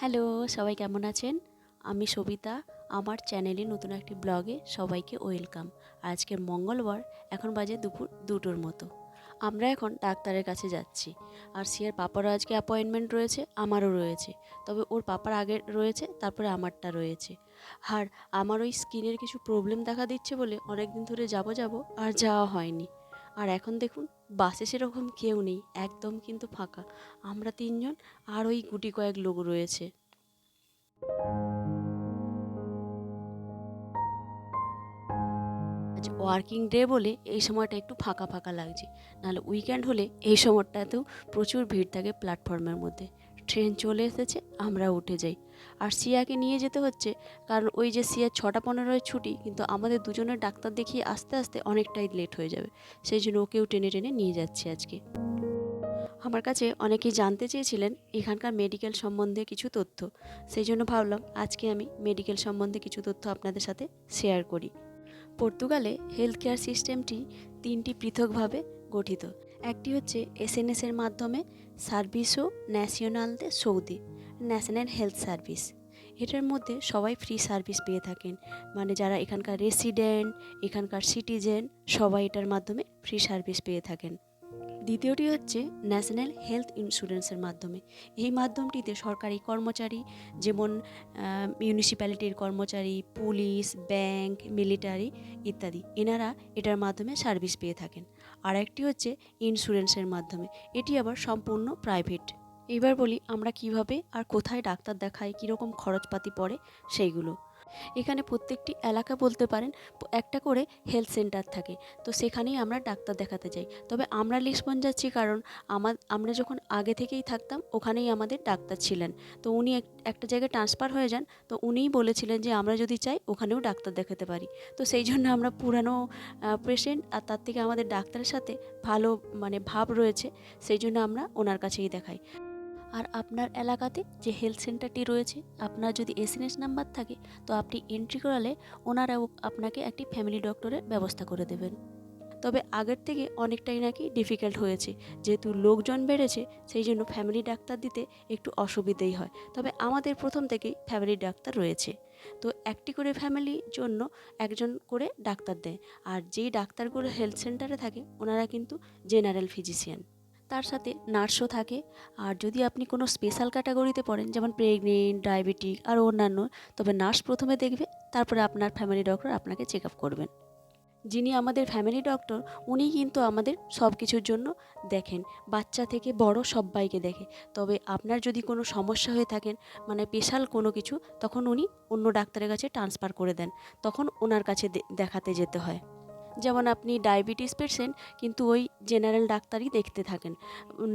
Hello, সবাই কেমন আছেন? আমি সবিতা, আমার চ্যানেলে নতুন একটি ব্লগে সবাইকে ওয়েলকাম। আজকের মঙ্গলবার, এখন বাজে দুপুর দুটোর মতো। আমরা এখন ডাক্তারের কাছে যাচ্ছি। আর সিয়ার পাপারও আজকে অ্যাপয়েন্টমেন্ট রয়েছে, আমারও রয়েছে। তবে ওর পাপার আগে রয়েছে, তারপরে আমারটা রয়েছে। আর আমার ওই স্কিনের কিছু প্রবলেম দেখা দিচ্ছে বলে অনেক দিন ধরে যাব যাব আর যাওয়া হয়নি। আর এখন দেখুন বাসে সেরকম কেউ নেই, একদম কিন্তু ফাঁকা। আমরা তিনজন আর ওই গুটি কয়েক লোক রয়েছে। ওয়ার্কিং ডে বলে এই সময়টা একটু ফাঁকা ফাঁকা লাগছে। নাহলে উইকেন্ড হলে এই সময়টাতেও প্রচুর ভিড় থাকে প্ল্যাটফর্মের মধ্যে। ট্রেন চলে এসেছে, আমরা উঠে যাই। আর সিয়াকে নিয়ে যেতে হচ্ছে, কারণ ওই যে সিয়ার ছটা পনেরোয় ছুটি, কিন্তু আমাদের দুজনের ডাক্তার দেখিয়ে আস্তে আস্তে অনেকটাই লেট হয়ে যাবে। সেই জন্য ওকেও টেনে টেনে নিয়ে যাচ্ছি আজকে। আমার কাছে অনেকেই জানতে চেয়েছিলেন এখানকার মেডিকেল সম্বন্ধে কিছু তথ্য। সেই জন্য ভাবলাম আজকে আমি মেডিকেল সম্বন্ধে কিছু তথ্য আপনাদের সাথে শেয়ার করি। পর্তুগালে হেলথ কেয়ার সিস্টেমটি তিনটি পৃথকভাবে গঠিত। একটি হচ্ছে এসএনএস এর মাধ্যমে সার্ভিসও ন্যাশনাল দে সৌদি, ন্যাশনাল হেলথ সার্ভিস। এটার মধ্যে সবাই ফ্রি সার্ভিস পেয়ে থাকেন। মানে যারা এখানকার রেসিডেন্ট, এখানকার সিটিজেন, সবাই এটার মাধ্যমে ফ্রি সার্ভিস পেয়ে থাকেন। দ্বিতীয়টি হচ্ছে ন্যাশনাল হেলথ ইন্স্যুরেন্সের মাধ্যমে। এই মাধ্যমটিতে সরকারি কর্মচারী যেমন মিউনিসিপ্যালিটির কর্মচারী, পুলিশ ব্যাংক মিলিটারি ইত্যাদি, এনারা এটার মাধ্যমে সার্ভিস পেয়ে থাকেন। আর একটি হচ্ছে ইন্স্যুরেন্সের মাধ্যমে। এটি আবার সম্পূর্ণ প্রাইভেট। এবার বলি আমরা কীভাবে আর কোথায় ডাক্তার দেখাই কীরকম খরচপাতি পড়ে সেইগুলো। এখানে প্রত্যেকটি এলাকা বলতে পারেন, একটা করে হেলথ সেন্টার থাকে। তো সেখানেই আমরা ডাক্তার দেখাতে যাই। তবে আমরা লিসবন যাচ্ছি কারণ আমার আমরা যখন আগে থেকেই থাকতাম, ওখানেই আমাদের ডাক্তার ছিলেন। তো উনি এক- একটা জায়গায় ট্রান্সফার হয়ে যান, তো উনিই বলেছিলেন যে আমরা যদি চাই, ওখানেও ডাক্তার দেখাতে পারি। তো সেই জন্য আমরা পুরানো পেশেন্ট আর তার থেকে আমাদের ডাক্তারের সাথে ভালো মানে ভাব রয়েছে, সেই জন্য আমরা ওনার কাছেই দেখাই। আর আপনার এলাকাতে যে হেলথ সেন্টারটি রয়েছে, আপনার যদি এসএনএস নাম্বার থাকে, তো আপনি এন্ট্রি করালে ওনারাও আপনাকে একটি ফ্যামিলি ডক্টরের ব্যবস্থা করে দেবেন। তবে আগের থেকে অনেকটাই নাকি ডিফিকাল্ট হয়েছে। যেহেতু লোকজন বেড়েছে, সেই জন্য ফ্যামিলি ডাক্তার দিতে একটু অসুবিধেই হয়। তবে আমাদের প্রথম থেকেই ফ্যামিলি ডাক্তার রয়েছে। তো একটি করে ফ্যামিলির জন্য একজন করে ডাক্তার দেয়। আর যেই ডাক্তারগুলো হেলথ সেন্টারে থাকে, ওনারা কিন্তু জেনারেল ফিজিশিয়ান তার সাথে নার্সও থাকে। আর যদি আপনি কোনো স্পেশাল ক্যাটাগরিতে পড়েন, যেমন প্রেগনেন্ট ডায়াবেটিক আর অন্যান্য, তবে নার্স প্রথমে দেখবে, তারপরে আপনার ফ্যামিলি ডক্টর আপনাকে চেক আপ করবেন। যিনি আমাদের ফ্যামিলি ডক্টর উনি কিন্তু আমাদের সব কিছুর জন্য দেখেন। বাচ্চা থেকে বড় সবাইকে দেখে। তবে আপনার যদি কোনো সমস্যা হয়ে থাকেন মানে স্পেশাল কোনো কিছু, তখন উনি অন্য ডাক্তারের কাছে ট্রান্সফার করে দেন। তখন ওনার কাছে দেখাতে যেতে হয়। যেমন আপনি ডায়াবেটিস পেশেন্ট, কিন্তু ওই জেনারেল ডাক্তারই দেখতে থাকেন।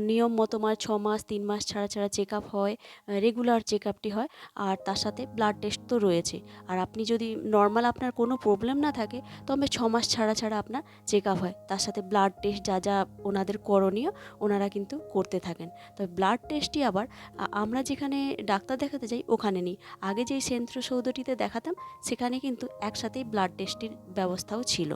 নিয়ম মতো মাস ছ মাস, তিন মাস ছাড়া ছাড়া চেক হয়, রেগুলার চেক হয়, আর তার সাথে ব্লাড টেস্ট তো রয়েছে। আর আপনি যদি নর্মাল আপনার কোনো প্রবলেম না থাকে, তবে ছ মাস ছাড়া ছাড়া আপনার চেক হয়। তার সাথে ব্লাড টেস্ট যা যা ওনাদের করণীয়, ওনারা কিন্তু করতে থাকেন। তবে ব্লাড টেস্টই আবার আমরা যেখানে ডাক্তার দেখাতে যাই, ওখানে নেই। আগে যেই সেন্ট্র সৌধটিতে দেখাতাম, সেখানে কিন্তু একসাথেই ব্লাড টেস্টের ব্যবস্থাও ছিল।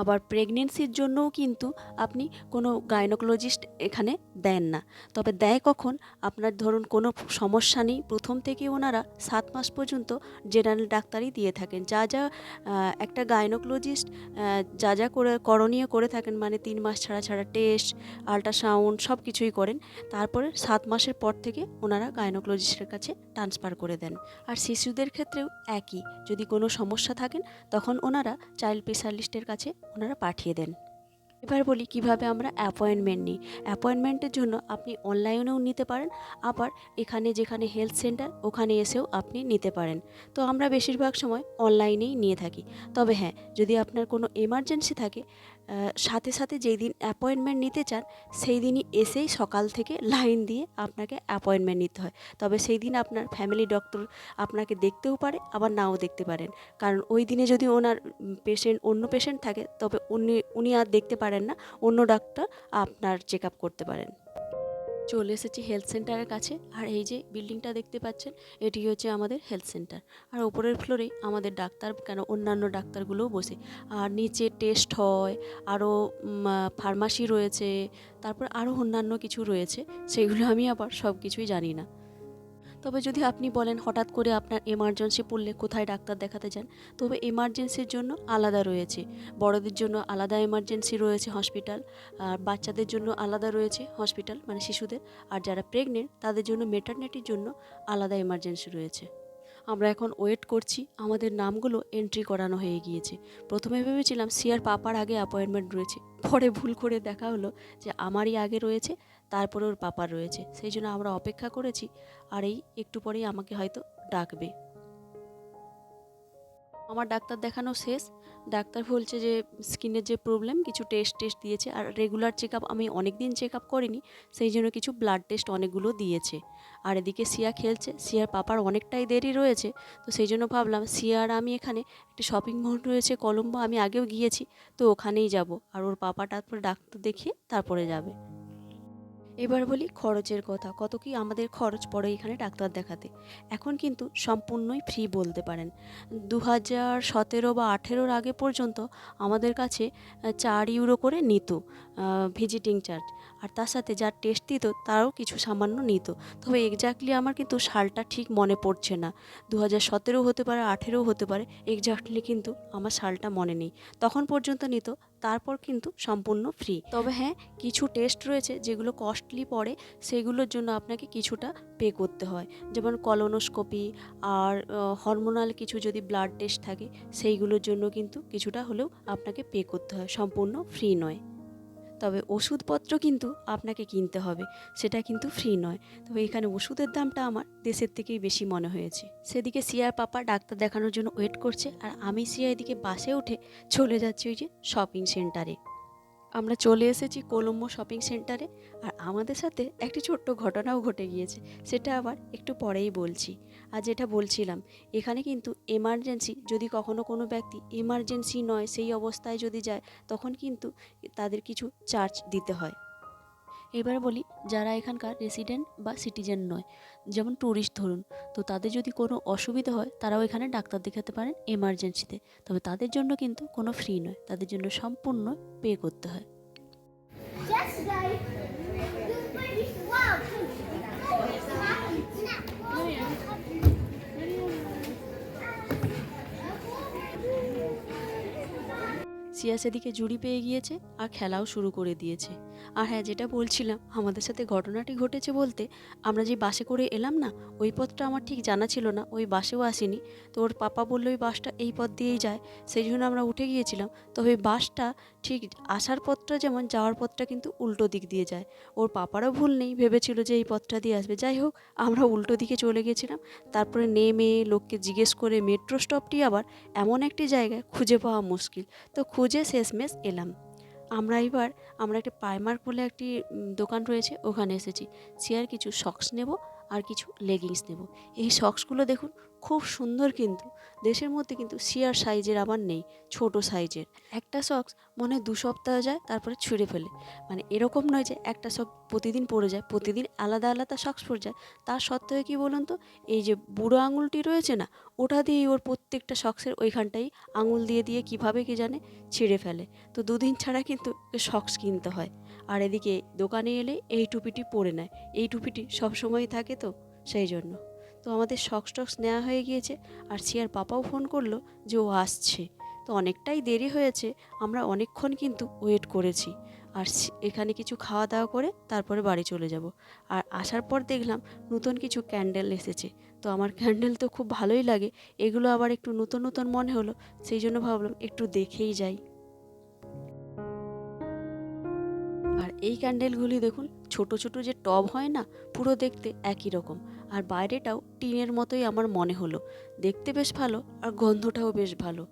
আবার প্রেগনেন্সির জন্যও কিন্তু আপনি কোনো গাইনোকোলজিস্ট এখানে দেন না। তবে দেয় কখন, আপনার ধরুন কোনো সমস্যা নেই, প্রথম থেকে ওনারা সাত মাস পর্যন্ত জেনারেল ডাক্তারই দিয়ে থাকেন। যা যা একটা গাইনোকোলজিস্ট যা যা করে, করণীয় করে থাকেন মানে তিন মাস ছাড়া ছাড়া টেস্ট আল্ট্রাসাউন্ড সব কিছুই করেন, তারপরে সাত মাসের পর থেকে ওনারা গাইনোকোলজিস্টের কাছে ট্রান্সফার করে দেন। আর শিশুদের ক্ষেত্রেও একই, যদি কোনো সমস্যা থাকেন, তখন ওনারা চাইল্ড স্পেশালিস্টের কাছে ওনারা পাঠিয়ে দেন। এবার বলি কীভাবে আমরা অ্যাপয়েন্টমেন্ট নিই। অ্যাপয়েন্টমেন্টের জন্য আপনি অনলাইনেও নিতে পারেন, আবার এখানে যেখানে হেলথ সেন্টার ওখানে এসেও আপনি নিতে পারেন। তো আমরা বেশিরভাগ সময় অনলাইনেই নিয়ে থাকি। তবে হ্যাঁ যদি আপনার কোনো এমার্জেন্সি থাকে সাথে সাথে যেই দিন অ্যাপয়েন্টমেন্ট নিতে চান, সেই দিনই এসেই সকাল থেকে লাইন দিয়ে আপনাকে অ্যাপয়েন্টমেন্ট নিতে হয়। তবে সেই দিন আপনার ফ্যামিলি ডক্টর আপনাকে দেখতেও পারে, আবার নাও দেখতে পারেন। কারণ ওই দিনে যদি ওনার পেশেন্ট অন্য পেশেন্ট থাকে, তবে উনি উনি আর দেখতে পারেন না, অন্য ডাক্তার আপনার চেক আপ করতে পারেন। চলে এসেছি হেলথ সেন্টারের কাছে। আর এই যে বিল্ডিংটা দেখতে পাচ্ছেন, এটি হচ্ছে আমাদের হেলথ সেন্টার আর ওপরের ফ্লোরেই আমাদের ডাক্তার কেন, অন্যান্য ডাক্তারগুলোও বসে। আর নিচে টেস্ট হয় আরও ফার্মাসি রয়েছে, তারপর আরও অন্যান্য কিছু রয়েছে। সেগুলো আমি আবার সব কিছুই জানি না। তবে যদি আপনি বলেন হঠাৎ করে আপনার এমার্জেন্সি পড়লে কোথায় ডাক্তার দেখাতে যান, তবে এমার্জেন্সির জন্য আলাদা রয়েছে। বড়দের জন্য আলাদা এমার্জেন্সি রয়েছে হসপিটাল আর বাচ্চাদের জন্য আলাদা রয়েছে হসপিটাল মানে শিশুদের। আর যারা প্রেগনেন্ট তাদের জন্য মেটারনিটির জন্য আলাদা এমার্জেন্সি রয়েছে। আমরা এখন ওয়েট করছি, আমাদের নামগুলো এন্ট্রি করানো হয়ে গিয়েছে। প্রথমে ভেবেছিলাম সিয়ার পাপার আগে অ্যাপয়েন্টমেন্ট রয়েছে। পরে ভুল করে দেখা হলো যে, আমারই আগে রয়েছে। তারপরে ওর পাপার রয়েছে। সেই জন্য আমরা অপেক্ষা করেছি, আর এই একটু পরেই আমাকে হয়তো ডাকবে। আমার ডাক্তার দেখানো শেষ। ডাক্তার বলছে যে, স্কিনের যে প্রবলেম, কিছু টেস্ট টেস্ট দিয়েছে, আর রেগুলার চেক আপ আমি অনেক দিন চেক আপ করিনি, সেই জন্য কিছু ব্লাড টেস্ট অনেকগুলো দিয়েছে। আর এদিকে সিয়া খেলছে, সিয়ার পাপার অনেকটাই দেরি রয়েছে, তো সেই জন্য ভাবলাম, সিয়া আর আমি এখানে একটি শপিং মল রয়েছে, কলম্বো, আমি আগেও গিয়েছি, তো ওখানেই যাব। আর ওর পাপা তারপরে ডাক্তার দেখিয়ে তারপরে যাবে। এবার বলি খরচের কথা, কত কি আমাদের খরচ পড়ে এখানে ডাক্তার দেখাতে। এখন কিন্তু সম্পূর্ণই ফ্রি বলতে পারেন। দু হাজার সতেরো বা আঠেরোর আগে পর্যন্ত আমাদের কাছে চার ইউরো করে নিত ভিজিটিং চার্জ আর তার সাথে যার টেস্ট দিত, তারও কিছু সামান্য নিত। তবে এক্স্যাক্টলি আমার কিন্তু সালটা ঠিক মনে পড়ছে না। দু হাজার সতেরো হতে পারে, আঠেরো হতে পারে এক্স্যাক্টলি কিন্তু আমার সালটা মনে নেই। তখন পর্যন্ত নিত তারপর কিন্তু সম্পূর্ণ ফ্রি তবে হ্যাঁ কিছু টেস্ট রয়েছে যেগুলো কস্টলি পড়ে, সেগুলোর জন্য আপনাকে কিছুটা পে করতে হয়। যেমন কলোনোস্কোপি আর হরমোনাল কিছু যদি ব্লাড টেস্ট থাকে, সেইগুলোর জন্য কিন্তু কিছুটা হলেও আপনাকে পে করতে হয়। সম্পূর্ণ ফ্রি নয়। তবে ওষুধপত্র কিন্তু আপনাকে কিনতে হবে। সেটা কিন্তু ফ্রি নয়। তবে এখানে ওষুধের দামটা আমার দেশের থেকেই বেশি মনে হয়েছে। সেদিকে সিয়ার পাপা ডাক্তার দেখানোর জন্য ওয়েট করছে। আর আমি সিয়া এদিকে বাসে উঠে চলে যাচ্ছি ওই যে শপিং সেন্টারে আমরা চলে এসেছি কলম্বো শপিং সেন্টারে আর আমাদের সাথে একটি ছোট্ট ঘটনাও ঘটে গিয়েছে, সেটা আবার একটু পরেই বলছি। আর যেটা বলছিলাম, এখানে কিন্তু এমার্জেন্সি যদি কখনো কোনো ব্যক্তি এমার্জেন্সি নয়, সেই অবস্থায় যদি যায়, তখন কিন্তু তাদের কিছু চার্জ দিতে হয়। এবার বলি, যারা এখানকার রেসিডেন্ট বা সিটিজেন নয়, যেমন ট্যুরিস্ট ধরুন, তো তাদের যদি কোনো অসুবিধা হয়, তারাও এখানে ডাক্তার দেখাতে পারেন এমার্জেন্সিতে তবে তাদের জন্য কিন্তু কোনো ফ্রি নয়, তাদের জন্য সম্পূর্ণ পে করতে হয়। সিয়া সেদিকে জুড়ি পেয়ে গিয়েছে আর খেলাও শুরু করে দিয়েছে। আর হ্যাঁ যেটা বলছিলাম, আমাদের সাথে ঘটনাটি ঘটেছে বলতে আমরা যে বাসে করে এলাম না, ওই পথটা আমার ঠিক জানা ছিল না, ওই বাসেও আসেনি। তো ওর পাপা বলল ওই বাসটা এই পথ দিয়েই যায়। সেই জন্য আমরা উঠে গিয়েছিলাম। তবে বাসটা ঠিক আসার পথটা যেমন, যাওয়ার পথটা কিন্তু উল্টো দিক দিয়ে যায়। ওর পাপারও ভুল নেই, ভেবেছিল যে এই পথটা দিয়ে আসবে। যাই হোক, আমরা উল্টো দিকে চলে গেছিলাম তারপরে নেমে লোককে জিজ্ঞেস করে, মেট্রো স্টপটি আবার এমন একটি জায়গায় খুঁজে পাওয়া মুশকিল। তো খুঁজে শেষমেশ এলাম। আমরা এবার, আমরা একটা প্রাইমার্ক বলে একটি দোকান রয়েছে, ওখানে এসেছি। সে আর কিছু সক্স নেব আর কিছু লেগিংস নেব। এই সক্সগুলো দেখুন খুব সুন্দর কিন্তু। দেশের মধ্যে কিন্তু সিয়ার সাইজের আবার নেই, ছোট সাইজের একটা সক্স মনে দু সপ্তাহ যায়, তারপরে ছুঁড়ে ফেলে। মানে এরকম নয় যে একটা সক প্রতিদিন পরে যায়, প্রতিদিন আলাদা আলাদা সক্স পরে যায়। তার সত্ত্বেও কি বলুন তো, এই যে বুড়ো আঙুলটি রয়েছে না, ওটা দিয়েই ওর প্রত্যেকটা সক্সের ওইখানটাই আঙুল দিয়ে দিয়ে কীভাবে কি জানে ছিঁড়ে ফেলে। তো দুদিন ছাড়া কিন্তু সক্স কিনতে হয়। আর এদিকে দোকানে এলে এই টুপিটি পরে নেয়। এই টুপিটি সবসময় থাকে তো, সেই জন্য। তো আমাদের সক্স টক্স নেওয়া হয়ে গিয়েছে। আর সিয়ার পাপাও ফোন করল যে ও আসছে। তো অনেকটাই দেরি হয়েছে, আমরা অনেকক্ষণ কিন্তু ওয়েট করেছি। আর এখানে কিছু খাওয়া দাওয়া করে তারপরে বাড়ি চলে যাব। আর আসার পর দেখলাম নতুন কিছু ক্যান্ডেল এসেছে। তো আমার ক্যান্ডেল তো খুব ভালোই লাগে, এগুলো আবার একটু নতুন নতুন মনে হলো, সেই জন্য ভাবলাম একটু দেখেই যাই। আর এই ক্যান্ডেলগুলি দেখুন, ছোট ছোট যে টব হয় না, পুরো দেখতে একই রকম। আর বাইরেটাও টিনের মতোই আমার মনে হলো। দেখতে বেশ ভালো আর গন্ধটাও বেশ ভালো।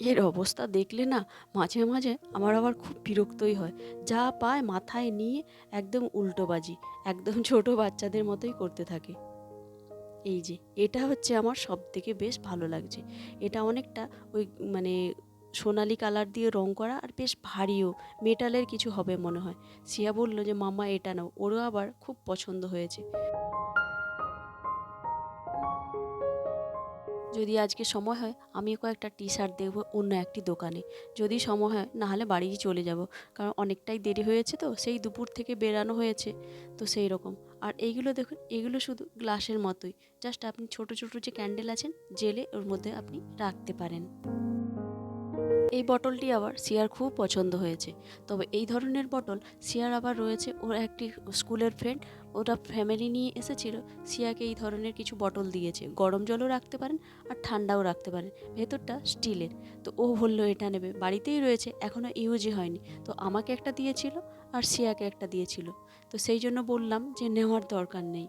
এর অবস্থা দেখলে না, মাঝে মাঝে আমার আবার খুব বিরক্তই হয়। যা পায় মাথায় নিয়ে একদম উল্টোবাজি, একদম ছোট বাচ্চাদের মতোই করতে থাকে। এই যে, এটা হচ্ছে আমার সব থেকে বেশ ভালো লাগছে। এটা অনেকটা ওই মানে সোনালি কালার দিয়ে রং করা আর বেশ ভারীও, মেটালের কিছু হবে মনে হয়। সিয়া বলল যে মামা এটা নাও। ওরও আবার খুব পছন্দ হয়েছে। যদি আজকে সময় হয় আমি কয়েকটা টি শার্ট দেখব অন্য একটি দোকানে। যদি সময় হয়, নাহলে বাড়িই চলে যাব। কারণ অনেকটাই দেরি হয়েছে তো, সেই দুপুর থেকে বেরানো হয়েছে। তো সেই রকম। আর এইগুলো দেখুন, এগুলো শুধু গ্লাসের মতোই। জাস্ট আপনি ছোট ছোট যে ক্যান্ডেল আছেন, জেলে ওর মধ্যে আপনি রাখতে পারেন। এই বটলটি আবার সিয়ার খুব পছন্দ হয়েছে। তবে এই ধরনের বটল সিয়ার আবার রয়েছে, ওর একটি স্কুলের ফ্রেন্ড ওটা ফ্যামিলি নিয়ে এসেছিল সিয়াকে এই ধরনের কিছু বটল দিয়েছে। গরম জলও রাখতে পারেন আর ঠান্ডাও রাখতে পারেন, ভেতরটা স্টিলের। তো ও বলল, এটা নেবে। বাড়িতেই রয়েছে এখনও ইউজই হয়নি। তো আমাকে একটা দিয়েছিল আর সিয়াকে একটা দিয়েছিল। তো সেই জন্য বললাম যে নেওয়ার দরকার নেই।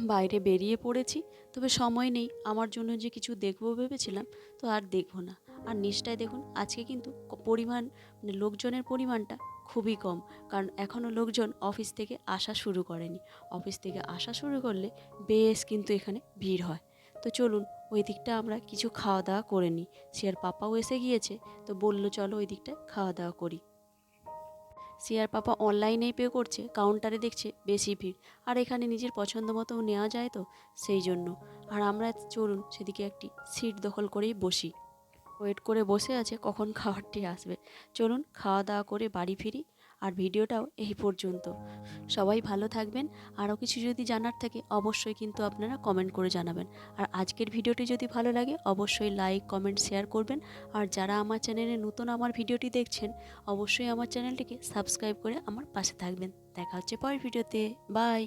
বাইরে বেরিয়ে পড়েছি, তবে সময় নেই। আমার জন্য যে কিছু দেখব ভেবেছিলাম, তো আর দেখব না। আর নিচটায় দেখুন, আজকে কিন্তু পরিমাণ মানে লোকজনের পরিমাণটা খুবই কম। কারণ এখনও লোকজন অফিস থেকে আসা শুরু করেনি। অফিস থেকে আসা শুরু করলে বেশ কিন্তু এখানে ভিড় হয়। তো চলুন, ওই দিকটা আমরা কিছু খাওয়া দাওয়া করে নিই। সিয়ার পাপাও এসে গিয়েছে, তো বলল, চলো ওই দিকটা খাওয়া দাওয়া করি। সিয়ার পাপা অনলাইনেই পে করছে কাউন্টারে দেখছে বেশি ভিড়। আর এখানে নিজের পছন্দ মতো নেওয়া যায় তো, সেই জন্য। আর আমরা চলুন, সেদিকে একটি সিট দখল করেই বসি। ওয়েট করে বসে আছে, কখন খাবারটি আসবে। চলুন খাওয়া দাওয়া করে বাড়ি ফিরি, আর ভিডিওটাও এই পর্যন্ত। সবাই ভালো থাকবেন। আরও কিছু যদি জানার থাকে, অবশ্যই কিন্তু আপনারা কমেন্ট করে জানাবেন। আর আজকের ভিডিওটি যদি ভালো লাগে, অবশ্যই লাইক কমেন্ট শেয়ার করবেন। আর যারা আমার চ্যানেলে নতুন আমার ভিডিওটি দেখছেন, অবশ্যই আমার চ্যানেলটিকে সাবস্ক্রাইব করে আমার পাশে থাকবেন। দেখা হচ্ছে পরের ভিডিওতে। বাই